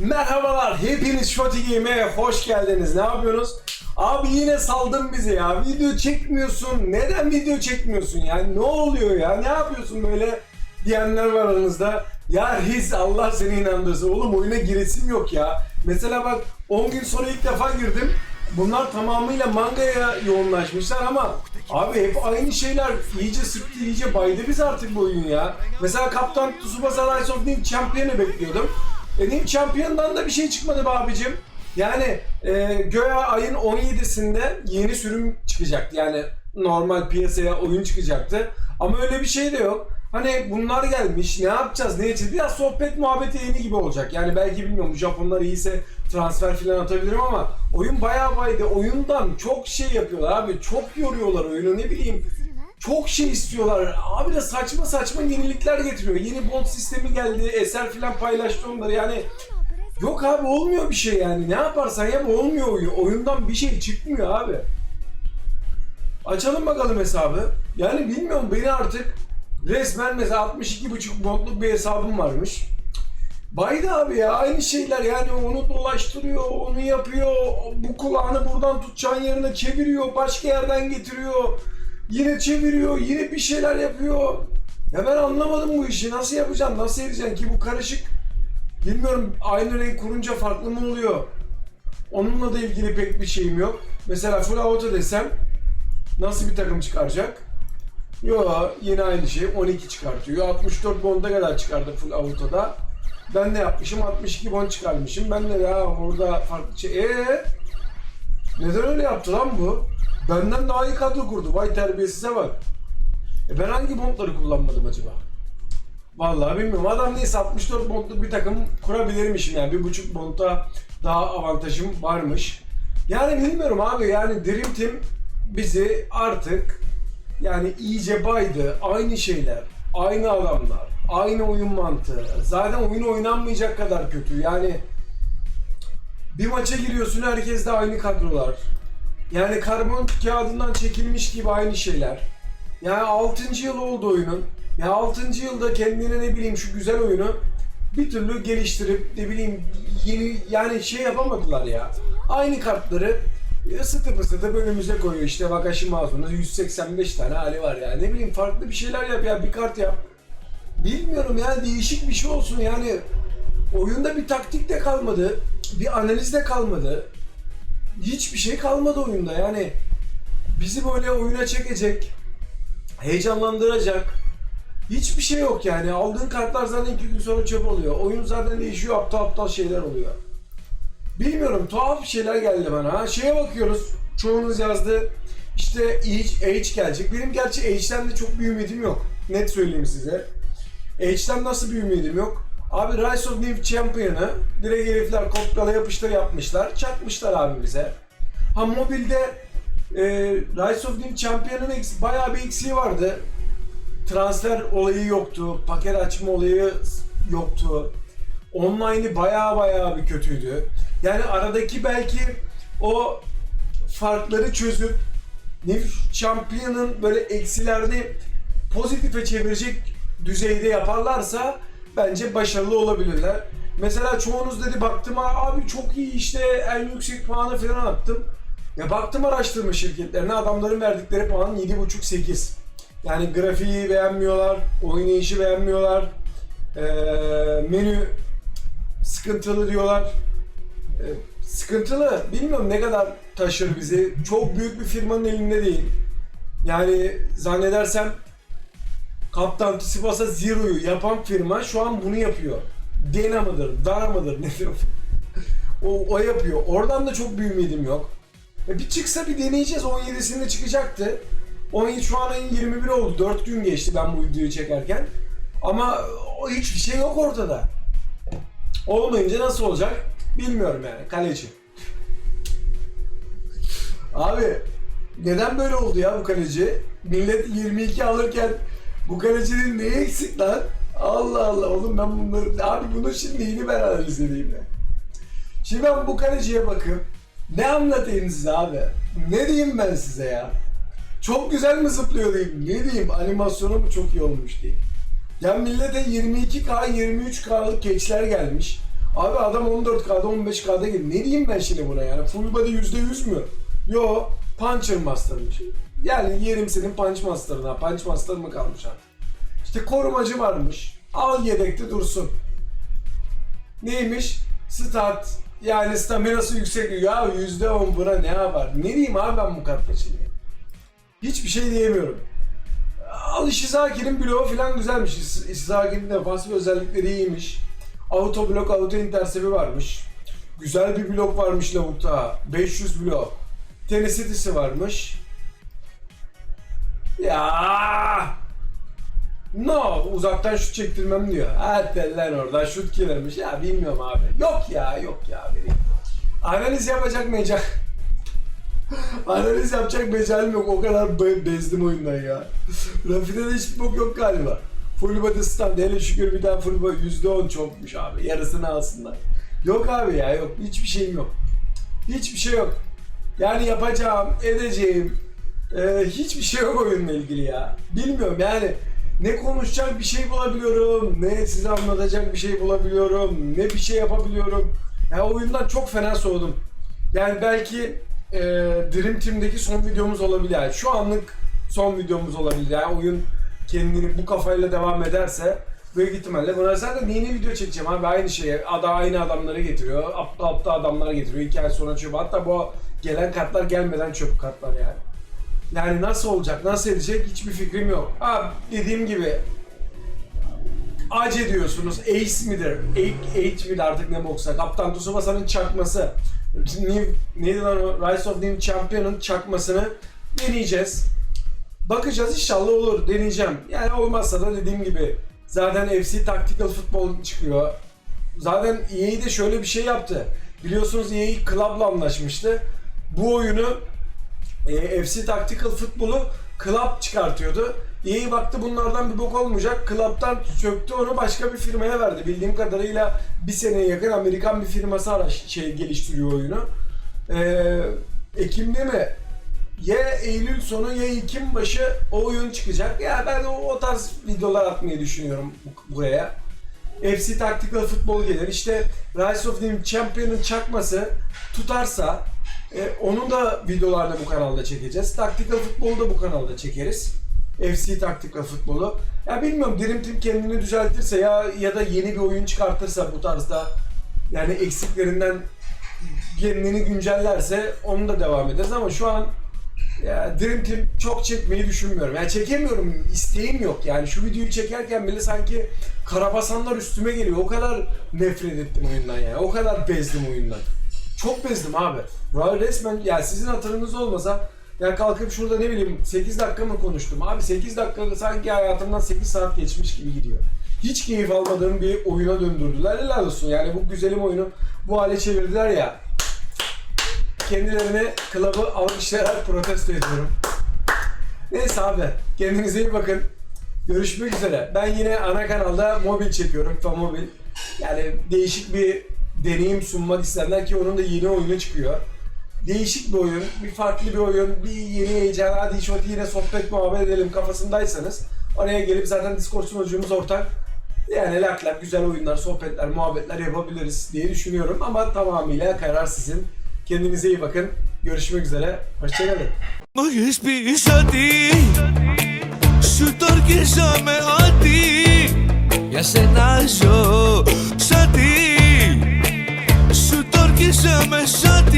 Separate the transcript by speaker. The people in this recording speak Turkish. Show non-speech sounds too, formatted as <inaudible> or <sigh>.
Speaker 1: Merhabalar, hepiniz Shoti Game'e hoş geldiniz. Ne yapıyorsunuz? Abi yine saldın bizi ya. Video çekmiyorsun. Neden video çekmiyorsun yani? Ne oluyor ya? Ne yapıyorsun böyle diyenler var aranızda. Ya Riz Allah seni inandırsın. Oğlum oyuna giresim yok ya. Mesela bak 10 gün sonra ilk defa girdim. Bunlar tamamıyla mangaya yoğunlaşmışlar ama abi hep aynı şeyler iyice sıktı iyice baydı biz artık bu oyun ya. Mesela Kaptan Tsubasa Rise of New Champion'ı bekliyordum. E New Champion'dan da bir şey çıkmadı be abicim. Yani e, göya ayın 17'sinde yeni sürüm çıkacak. Yani normal piyasaya oyun çıkacaktı. Ama öyle bir şey de yok. Hani bunlar gelmiş ne yapacağız ne edeceğiz biraz sohbet muhabbet yayını gibi olacak. Yani belki bilmiyorum Japonlar iyiyse transfer falan atabilirim ama oyun bayağı baydı. Oyundan çok şey yapıyorlar abi çok yoruyorlar oyunu ne bileyim. Çok şey istiyorlar. Abi de saçma saçma yenilikler getiriyor. Yeni bot sistemi geldi. Eser falan paylaştı onları. Yani yok abi olmuyor bir şey yani. Ne yaparsan yap olmuyor oyun. Oyundan bir şey çıkmıyor abi. Açalım bakalım hesabı. Yani bilmiyorum beni artık resmen mesela 62.5 modluk bir hesabım varmış. Baydı abi ya aynı şeyler yani onu dolaştırıyor, onu yapıyor, bu kulağını buradan tutacağın yerine çeviriyor, başka yerden getiriyor, yine çeviriyor, yine bir şeyler yapıyor. Ya ben anlamadım bu işi nasıl yapacağım, nasıl edeceğim ki bu karışık. Bilmiyorum aynı renk kurunca farklı mı oluyor? Onunla da ilgili pek bir şeyim yok. Mesela full auto desem nasıl bir takım çıkaracak? Yo yine aynı şey 12 çıkartıyor. 64 bonda kadar çıkardı full auto'da. Ben ne yapmışım? 62 bon çıkarmışım. Ben de ya orada farklı şey. Eee? Neden öyle yaptı lan bu? Benden daha iyi kadro kurdu. Vay terbiyesize bak. E ben hangi bondları kullanmadım acaba? Vallahi bilmiyorum. Adam neyse 64 bondluk bir takım kurabilirmişim yani. Bir buçuk bondta daha avantajım varmış. Yani bilmiyorum abi yani Dream Team bizi artık yani iyice baydı. Aynı şeyler, aynı adamlar, aynı oyun mantığı. Zaten oyun oynanmayacak kadar kötü. Yani bir maça giriyorsun herkes de aynı kadrolar. Yani karbon kağıdından çekilmiş gibi aynı şeyler. Yani 6. yıl oldu oyunun. Ya 6. yılda kendine ne bileyim şu güzel oyunu bir türlü geliştirip ne bileyim yeni yani şey yapamadılar ya. Aynı kartları ısıtıp ısıtıp önümüze koyuyor. İşte Wakashi Masu'nun 185 tane hali var ya. Ne bileyim farklı bir şeyler yap ya bir kart yap. Bilmiyorum ya değişik bir şey olsun yani. Oyunda bir taktik de kalmadı. Bir analiz de kalmadı. Hiçbir şey kalmadı oyunda yani. Bizi böyle oyuna çekecek, heyecanlandıracak. Hiçbir şey yok yani. Aldığın kartlar zaten iki gün sonra çöp oluyor. Oyun zaten değişiyor, aptal aptal şeyler oluyor. Bilmiyorum, tuhaf şeyler geldi bana. Şeye bakıyoruz, çoğunuz yazdı. İşte H, H gelecek. Benim gerçi H'den de çok bir ümidim yok. Net söyleyeyim size. H'den nasıl bir ümidim yok? Abi Rise of New Champion'ı direkt herifler kopyala yapıştır yapmışlar. Çakmışlar abi bize. Ha mobilde e, Rise of New Champion'ın bayağı bir eksiği vardı. Transfer olayı yoktu. Paket açma olayı yoktu. Online'ı bayağı bayağı bir kötüydü. Yani aradaki belki o farkları çözüp New Champion'ın böyle eksilerini pozitife çevirecek düzeyde yaparlarsa bence başarılı olabilirler. Mesela çoğunuz dedi baktım abi çok iyi işte en yüksek puanı falan attım. Ya baktım araştırma şirketlerine adamların verdikleri puan 7.5-8. Yani grafiği beğenmiyorlar, oynayışı beğenmiyorlar, ee, menü sıkıntılı diyorlar. Ee, sıkıntılı. Bilmiyorum ne kadar taşır bizi. Çok büyük bir firmanın elinde değil. Yani zannedersem Kaptan Tsubasa Zero'yu yapan firma şu an bunu yapıyor. Dena mıdır, Dara mıdır nedir? <laughs> o, o yapıyor. Oradan da çok bir ümidim yok. E bir çıksa bir deneyeceğiz. 17'sinde çıkacaktı. 17 şu an ayın 21 oldu. 4 gün geçti ben bu videoyu çekerken. Ama hiçbir şey yok ortada. Olmayınca nasıl olacak bilmiyorum yani. Kaleci. Abi neden böyle oldu ya bu kaleci? Millet 22 alırken bu kalecinin neyi eksik lan? Allah Allah oğlum ben bunları... Abi bunun şimdi neyini ben analiz edeyim ya? Şimdi ben bu kaleciye bakıp ne anlatayım size abi? Ne diyeyim ben size ya? Çok güzel mi zıplıyor diyeyim? Ne diyeyim? Animasyonu mu çok iyi olmuş diyeyim? Ya millete 22K, 23K'lık keçler gelmiş. Abi adam 14K'da 15K'da geliyor. Ne diyeyim ben şimdi buna yani? Full body %100 mü? Yo, Puncher Master'mış. Yani yerim senin Punch Master'ına. Punch Master mı kalmış artık? İşte korumacı varmış. Al yedekte dursun. Neymiş? Stat. Yani staminası yüksek. Ya %10 buna ne yapar? Ne diyeyim abi ben bu kart maçını? Hiçbir şey diyemiyorum. Al Ishizaki'nin bloğu falan güzelmiş. Is- Ishizaki'nin defansif özellikleri iyiymiş. Auto blok, auto intersepi varmış. Güzel bir blok varmış lavukta. 500 blok. Tennessee'si varmış. Ya No, uzaktan şut çektirmem diyor. Lan oradan şut killermiş. Ya bilmiyorum abi. Yok ya, yok ya benim. Analiz yapacak mecak. <laughs> Analiz yapacak mecalim yok. O kadar be- bezdim oyundan ya. Rafine'de hiçbir bok yok galiba. Full body stand. Hele şükür bir tane full body %10 çokmuş abi. Yarısını alsınlar. Yok abi ya yok. Hiçbir şeyim yok. Hiçbir şey yok. Yani yapacağım, edeceğim. Ee, hiçbir şey yok oyunla ilgili ya. Bilmiyorum yani ne konuşacak bir şey bulabiliyorum, ne size anlatacak bir şey bulabiliyorum, ne bir şey yapabiliyorum. Ya oyundan çok fena soğudum. Yani belki e, Dream Team'deki son videomuz olabilir. Yani şu anlık son videomuz olabilir. Yani oyun kendini bu kafayla devam ederse büyük ihtimalle buna zaten yeni video çekeceğim abi aynı şeye. Ada aynı adamları getiriyor. Aptal aptal adamlar getiriyor. İki ay sonra çöp. Hatta bu gelen kartlar gelmeden çöp kartlar yani. Yani nasıl olacak, nasıl edecek hiçbir fikrim yok. Ha dediğim gibi Ace diyorsunuz, Ace midir? Ace, Ace midir artık ne boksa? Kaptan Tsubasa'nın çakması. New, neydi lan o? Rise of New Champion'ın çakmasını deneyeceğiz. Bakacağız inşallah olur, deneyeceğim. Yani olmazsa da dediğim gibi zaten FC Tactical Football çıkıyor. Zaten EA de şöyle bir şey yaptı. Biliyorsunuz EA Club'la anlaşmıştı. Bu oyunu e, FC Tactical Football'u Club çıkartıyordu. EA baktı bunlardan bir bok olmayacak. Club'dan söktü onu başka bir firmaya verdi. Bildiğim kadarıyla bir seneye yakın Amerikan bir firması araç şey geliştiriyor oyunu. Ee, Ekim'de mi? Ya Eylül sonu ya Ekim başı o oyun çıkacak. Ya ben o, o tarz videolar atmayı düşünüyorum bu- buraya. FC Tactical Football gelir. İşte Rise of the Champion'ın çakması tutarsa e, onu da videolarda bu kanalda çekeceğiz. Tactical Football'u da bu kanalda çekeriz. FC Tactical Football'u. Ya bilmiyorum Dream Team kendini düzeltirse ya ya da yeni bir oyun çıkartırsa bu tarzda yani eksiklerinden kendini güncellerse onu da devam ederiz ama şu an ya Dream Team çok çekmeyi düşünmüyorum. Yani çekemiyorum, isteğim yok. Yani şu videoyu çekerken bile sanki karabasanlar üstüme geliyor. O kadar nefret ettim oyundan yani. O kadar bezdim oyundan. Çok bezdim abi. Ra- Resmen yani sizin hatırınız olmasa yani kalkıp şurada ne bileyim 8 dakika mı konuştum? Abi 8 dakika sanki hayatımdan 8 saat geçmiş gibi gidiyor. Hiç keyif almadığım bir oyuna döndürdüler. Helal olsun yani bu güzelim oyunu bu hale çevirdiler ya kendilerine klabı alkışlayarak protesto ediyorum. Neyse abi kendinize iyi bakın. Görüşmek üzere. Ben yine ana kanalda mobil çekiyorum. FIFA Mobil. Yani değişik bir deneyim sunmak isteyenler ki onun da yeni oyunu çıkıyor. Değişik bir oyun, bir farklı bir oyun, bir yeni heyecan, hadi şöyle yine sohbet muhabbet edelim kafasındaysanız oraya gelip zaten Discord sunucumuz ortak. Yani lak lak güzel oyunlar, sohbetler, muhabbetler yapabiliriz diye düşünüyorum ama tamamıyla karar sizin. Kendinize iyi bakın. Görüşmek üzere. Hoşçakalın.
Speaker 2: Μου έχεις πει ότι Σου το ορκίζομαι ότι Για σένα ζω Σ' ότι Σου το ορκίζομαι σ' ότι